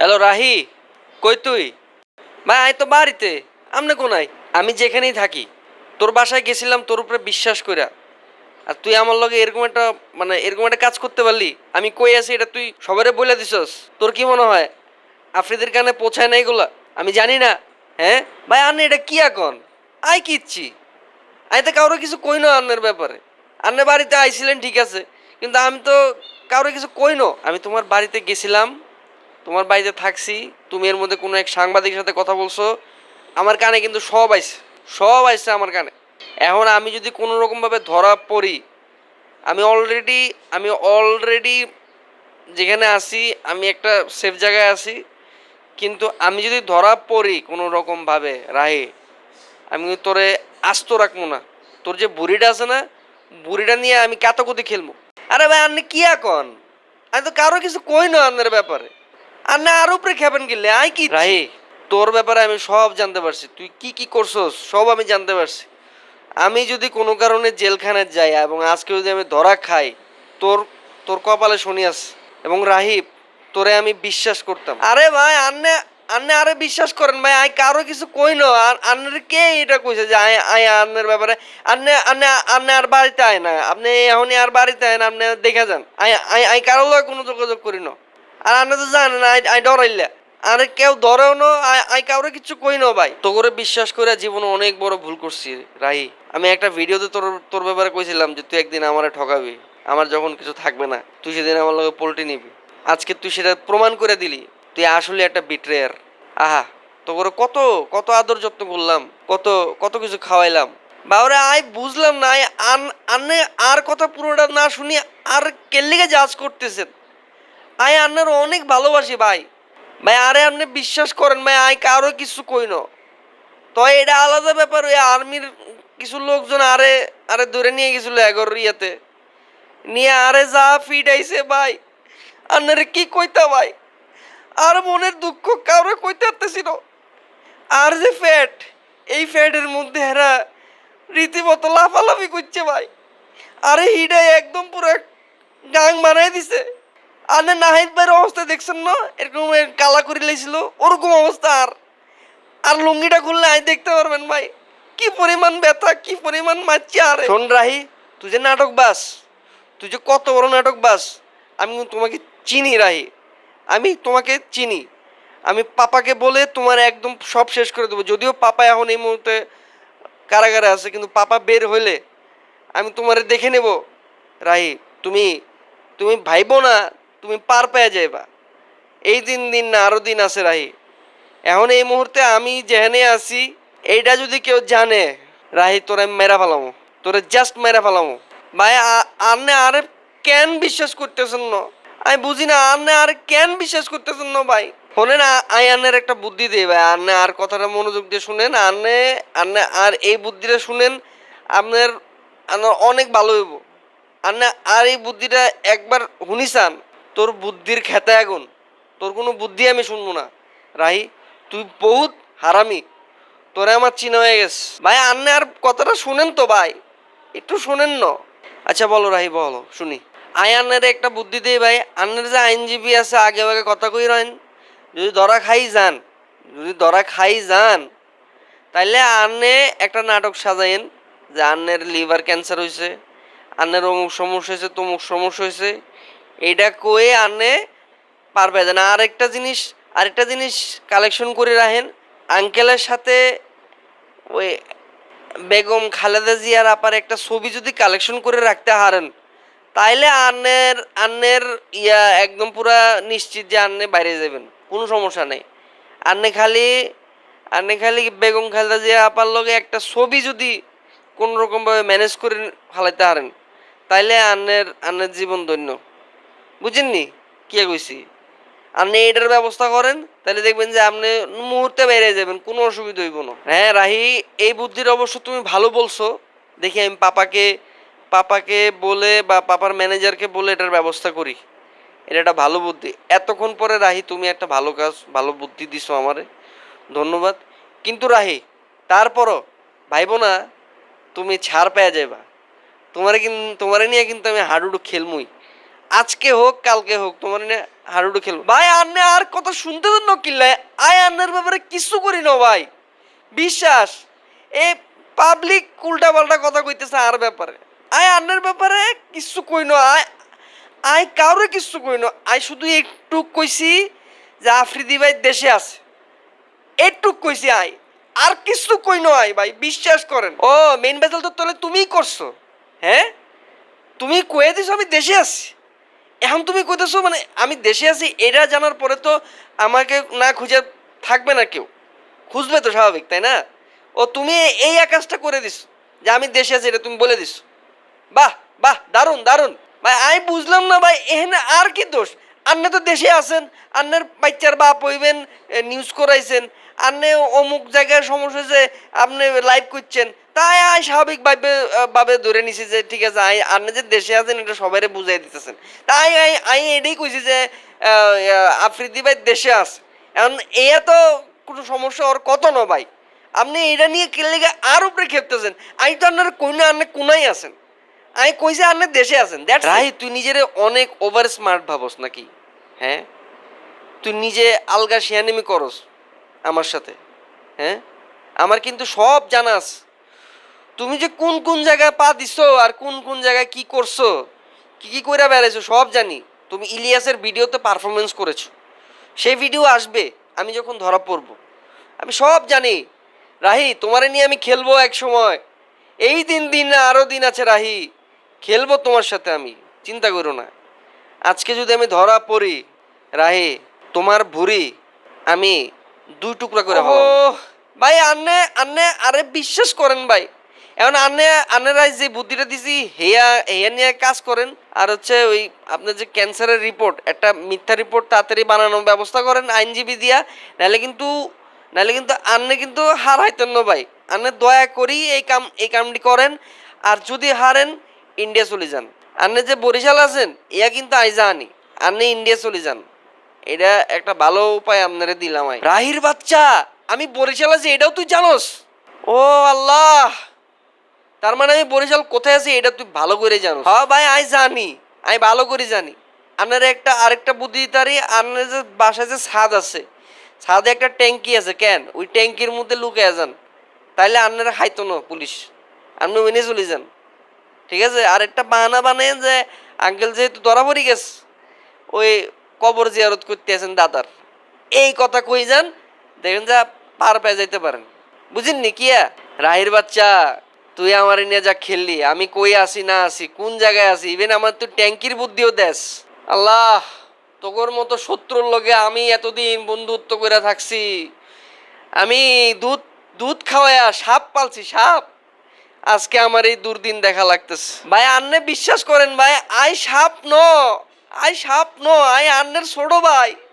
Hello Rahi, কই তুই? ভাই আয় তো বাড়িতে। আমনে কোনায়? আমি যেখানেই থাকি। তোর বাসায় গেছিলাম, তোর উপরে বিশ্বাস কইরা। আর তুই আমার লগে এরকম একটা মানে এরকম একটা কাজ করতে পারলি? আমি কই আছি এটা তুই সবারে বলে দিছস? তোর কি মনে হয়? আফ্রিদের কানে পৌঁছায় না এগুলা? আমি জানি না। হ্যাঁ? ভাই, আন্নে, এটা কি এখন? আয় কি ইচ্ছি আমি তো কারও কিছু কই না আন্নের ব্যাপারে। আন্নে বাড়িতে আইছিলেন, ঠিক আছে। কিন্তু আমি তো কারও কিছু কই না আমি তোমার বাড়িতে গেছিলাম তোমার বাড়িতে থাকছি, তুমি এর মধ্যে কোনো এক সাংবাদিকের সাথে কথা বলছো, আমার কানে কিন্তু সব আইছে সব আইছে আমার কানে। এখন আমি যদি কোনো রকমভাবে ধরা পড়ি, আমি অলরেডি আমি অলরেডি যেখানে আছি, আমি একটা সেফ জায়গায় আছি, কিন্তু আমি যদি ধরা পড়ি কোনো রকমভাবে, রাহে, আমি তোরে আস্ত রাখব না। তোর যে বুড়িটা আছে না, বুড়িটা নিয়ে আমি কাতাকুতি খেলব। আরে ভাই, আপনি কি এখন আমি তো কারও কিছু কই না আপনার ব্যাপারে। আর না আর উপরে খেবেন গেলে আই কি রাহি তোর ব্যাপারে আমি সব জানতে পারছি। তুই কি কি করছস? সব আমি জানতে পারছি। আমি যদি কোনো কারণে জেলখানায় যাই এবং আজকে যদি আমি ধরা খাই তোর তোর কপালে শুনিয়াস এবং রাহিব তোরে আমি বিশ্বাস করতাম। আরে ভাই আন্নে আন্নে আরে বিশ্বাস করেন ভাই আই কারও কিছু কই না। আর আন্নের কে এটা কইছে যে আই আই আন্নের ব্যাপারে? আন্নে আন্নে আন্নে আর বাড়িতে আয় না। আপনি এখনই আর বাড়িতে আয় না আপনি দেখা যান। আই আই আই কারও কোনো যোগাযোগ করি না। আর আপনি তো জানেন আই ডরাইলে আরে কেউ ধরেও না আই কাউরে কিছু কই না ভাই। তো করে বিশ্বাস করে জীবনে অনেক বড় ভুল করছি, রাহি। আমি একটা ভিডিওতে তোর তোর ব্যাপারে কইছিলাম যে তুই একদিন আমারে ঠকাবি। আমার যখন কিছু থাকবে না, তুই সেদিন আমার লগে পোল্টে নিবি। আজকে তুই সেটা প্রমাণ করে দিলি, তুই আসলে একটা বিট্রেয়ার আহা তো করে কত কত আদর যত্ন করলাম, কত কত কিছু খাওয়াইলাম। বাবারে আই বুঝলাম না, আই আন আন্নে আর কথা পুরোটা না শুনি, আর কেল্লিকে জাজ করতেছেন? আই আন্নার অনেক ভালোবাসি ভাই। ভাই, আরে আপনি বিশ্বাস করেন ভাই আই কারও কিছু কই না। তো এটা আলাদা ব্যাপার, ওই আর্মির কিছু লোকজন আরে আরে ধরে নিয়ে গেছিল এগর ইয়েতে। নিয়ে আরে যা ফিট আইছে ভাই, আন্নারে কি কইতা ভাই? আর মনের দুঃখ কারও কইতে পারতেছিল আর যে ফ্যাট এই ফ্যাটের মধ্যে হেরা রীতিমতো লাফালাফি করছে ভাই। আরে হিডাই একদম পুরো গাং বানাই দিছে। আনে নাহিদ ভাইয়ের অবস্থা দেখছেন না? এরকম কালা করে লাইছিল ওরকম অবস্থা আর। আর লুঙ্গিটা খুললে আই দেখতে পারবেন ভাই। কি পরিমাণ ব্যথা, কি পরিমাণ মারছি আরে শোন রাহি, তুই যে নাটক বাস, তুই যে কত বড় নাটক বাস, আমি তোমাকে চিনি রাহি। আমি তোমাকে চিনি। আমি পাপাকে বলে তোমার একদম সব শেষ করে দেবো। যদিও পাপা এখন এই মুহূর্তে কারাগারে আছে, কিন্তু পাপা বের হইলে আমি তোমারে দেখে নেব। রাহি, তুমি তুমি ভাইবো না তুমি পার পেয়ে যাইবা। এই দিন দিন না, আরও দিন আছে রাহি। এখন এই মুহূর্তে আমি যেখানে আছি, এইটা যদি কেউ জানে, রাহি, তোরে মেরা ফেলামো। তোরে জাস্ট মেরা ফেলামো। ভাই, আ- আপনি আরে কেন বিশ্বাস করতেছেন না? আমি বুঝি না আপনি আর কেন বিশ্বাস করতেছেন না ভাই? শোনেন, আ- আই আন্নের একটা বুদ্ধি দিই ভাই। আন্নে আর কথাটা মনোযোগ দিয়ে শুনেন আন্নে আন্নে আর এই বুদ্ধিটা শুনেন, আপনার আপনার অনেক ভালো হইব। আর না আর এই বুদ্ধিটা একবার শুনিসান। তোর বুদ্ধির খেতে আগুন। তোর কোনো বুদ্ধি আমি শুনব না। রাহি, তুই বহুত হারামি। তোরে আমার চিনা হয়ে গেছে। ভাই, আন্নে আর কথাটা শুনেন তো ভাই। একটু শুনেন না। আচ্ছা বলো রাহি, বলো, শুনি। আই আন্নের একটা বুদ্ধি দিই ভাই। আন্নের যে আইনজীবী আছে, আগে আগে কথা কই রয়েন যদি ধরা খাই যান, যদি ধরা খাই যান, তাইলে আন্নে একটা নাটক সাজাইন যে আন্নের লিভার ক্যান্সার হয়েছে আন্নের অমুক সমস্যা হয়েছে তমুক সমস্যা হয়েছে এইটা কয়ে আন্নে পারবে না। আরেকটা জিনিস আরেকটা জিনিস কালেকশন করে রাখেন। আঙ্কেলের সাথে ওই বেগম খালেদা জিয়ার আপার একটা ছবি যদি কালেকশন করে রাখতে হারেন, তাইলে আন্নের আন্নের ইয়া একদম পুরা নিশ্চিত যে আন্নে বাইরে যাবেন। কোনো সমস্যা নেই। আন্নে খালি আন্নে খালি বেগম খালেদা জিয়া আপার লগে একটা ছবি যদি কোন রকমভাবে ম্যানেজ করে ফালাইতে হারেন, তাইলে আন্নের আন্নের জীবন ধন্য। বুঝেননি? কি কইছি? আপনি এটার ব্যবস্থা করেন, তাহলে দেখবেন যে আপনি মুহূর্তে বেড়ে যাবেন, কোনো অসুবিধা হইব না। হ্যাঁ রাহি, এই বুদ্ধির অবশ্য তুমি ভালো বলছো। দেখি আমি পাপাকে পাপাকে বলে বা পাপার ম্যানেজারকে বলে এটার ব্যবস্থা করি। এটা একটা ভালো বুদ্ধি। এতক্ষণ পরে রাহি, তুমি একটা ভালো কাজ, ভালো বুদ্ধি দিছো আমারে। ধন্যবাদ। কিন্তু রাহি, তারপরও ভাইব না তুমি ছাড় পেয়ে যাবা তোমারে কিন্তু তোমারে নিয়ে কিন্তু আমি হাডুডু খেলমুই। আজকে হোক, কালকে হোক, তোমার নিয়ে হাডুডু খেলব। ভাই, আন্নে আর কত শুনতে জন্য কিনলে আয় আন্নের ব্যাপারে কিছু করি না ভাই। বিশ্বাস, এ পাবলিক উল্টা পাল্টা কথা কইতেছে আর ব্যাপারে। আয় আন্নের ব্যাপারে কিছু কই না, আয় আয় কাউরে কিছু কই না। আয় শুধু একটু কইছি যে আফ্রিদি ভাই দেশে আছে। একটু কইছি আয়। আর কিছু কই নয় ভাই, বিশ্বাস করেন। ও মেন বেতল তো তাহলে তুমিই করছ। হ্যাঁ? তুমি কয়ে দিছো আমি দেশে আছি। এখন তুমি কইতেছো মানে আমি দেশে আছি, এটা জানার পরে তো আমাকে না খুঁজে থাকবে না কেউ। খুঁজবে তো স্বাভাবিক, তাই না? ও তুমি এই আকাশটা করে দিছো যে আমি দেশে আছি, এটা তুমি বলে দিছো বাহ বাহ, দারুণ দারুণ। ভাই, আমি বুঝলাম না ভাই এখানে আর কি দোষ? আপনি তো দেশে আছেন আপনার বাচ্চার বাপ হইবেন নিউজ করাইছেন আপনি অমুক জায়গায় সমস্যা হয়েছে আপনি লাইভ করছেন তাই আই স্বাভাবিকভাবে ভাবে ধরে নিছি যে, ঠিক আছে, আই আপনি যে দেশে আছেন, এটা সবাই বুঝাই দিতেছেন। তাই আই আই এটাই কইছি যে আফ্রিদি ভাই দেশে আছে। এখন এ তো কোনো সমস্যা ওর কত ন ভাই। আপনি এটা নিয়ে কেলে আর উপরে খেপতেছেন? আমি তো আপনার কোনে আপনি কোনাই আছেন। আমি কইছি আপনি দেশে আছেন। দ্যাটস রাই তুই নিজের অনেক ওভার স্মার্ট ভাবস নাকি? হ্যাঁ? তুই নিজে আলগা শিয়ানিমি করস আমার সাথে। হ্যাঁ? আমার কিন্তু সব জানাস তুমি যে কোন কোন জায়গায় পা দিছো আর কোন কোন জায়গায় কি করছ কি কি কইরা বেড়াইছো সব জানি। তুমি ইলিয়াসের ভিডিওতে পারফরমেন্স করেছ। সেই ভিডিও আসবে আমি যখন ধরা পড়ব। আমি সব জানি। রাহি তোমারে নিয়ে আমি খেলব এক সময়। এই দিন দিন না আরও দিন আছে রাহি। খেলব তোমার সাথে আমি চিন্তা করো না। আজকে যদি আমি ধরা পড়ি রাহি তোমার ভুরি আমি দুই টুকরা করে ও ভাই আন্নে আন্নে আরে বিশ্বাস করেন ভাই। এখন আন্নে আন্নেরা যে বুদ্ধিটা দিছি, হেয়া হেয়া নিয়ে কাজ করেন। আর হচ্ছে ওই আপনার যে ক্যান্সারের রিপোর্ট একটা মিথ্যা রিপোর্ট তাড়াতাড়ি বানানোর ব্যবস্থা করেন আইনজীবী দিয়া। নাহলে কিন্তু নাহলে কিন্তু আন্নে কিন্তু হার হাইতেন ভাই। আন্নে দয়া করি এই কাম, এই কামটি করেন। আর যদি হারেন, ইন্ডিয়া চলে যান। আন্নে যে বরিশাল আছেন ইয়া কিন্তু আই জানি। আন্নে ইন্ডিয়া চলে যান। এটা একটা ভালো উপায় আপনারে দিলাম রাহির বাচ্চা, আমি বরিশাল আছি, এটাও তুই জানোস? ও আল্লাহ! তার মানে আমি বরিশাল কোথায় আছি এটা তুই ভালো করে জানো হ্যাঁ ভাই আমি জানি, আমি ভালো করে জানি। আপনার একটা, আরেকটা বুদ্ধি তারি আপনার যে বাসায় যে ছাদ আছে, ছাদে একটা ট্যাঙ্কি আছে, কেন? ওই ট্যাঙ্কির মধ্যে লুকিয়ে যান। তাইলে আপনারা খাইতো না পুলিশ। আপনি মেনে চলে যান। ঠিক আছে? আর একটা বাহানা বানায় যে আঙ্কেল যেহেতু ধরা পড়ে গেছে, ওই কবর জিয়ারত করতে আছেন দাদার। এই কথা কই যান, দেখেন যা পার পেয়ে যাইতে পারেন। বুঝেননি কিয়া? রাহির বাচ্চা তুই আমার নিয়ে যা খেললি, আমি কই আসি, না আসি, কোন জায়গায় আছি ইভেন আমার তুই ট্যাঙ্কির বুদ্ধিও দেস আল্লাহ তোর মতো শত্রুর লগে আমি এতদিন বন্ধুত্ব করে থাকছি। আমি দুধ দুধ খাওয়ায়া সাপ পালছি, সাপ। আজকে আমার এই দুর্দিন দেখা লাগতেছে। ভাই, আন্নে বিশ্বাস করেন ভাই আই সাপ ন আই সাপ ন আই আন্নের ছোট ভাই।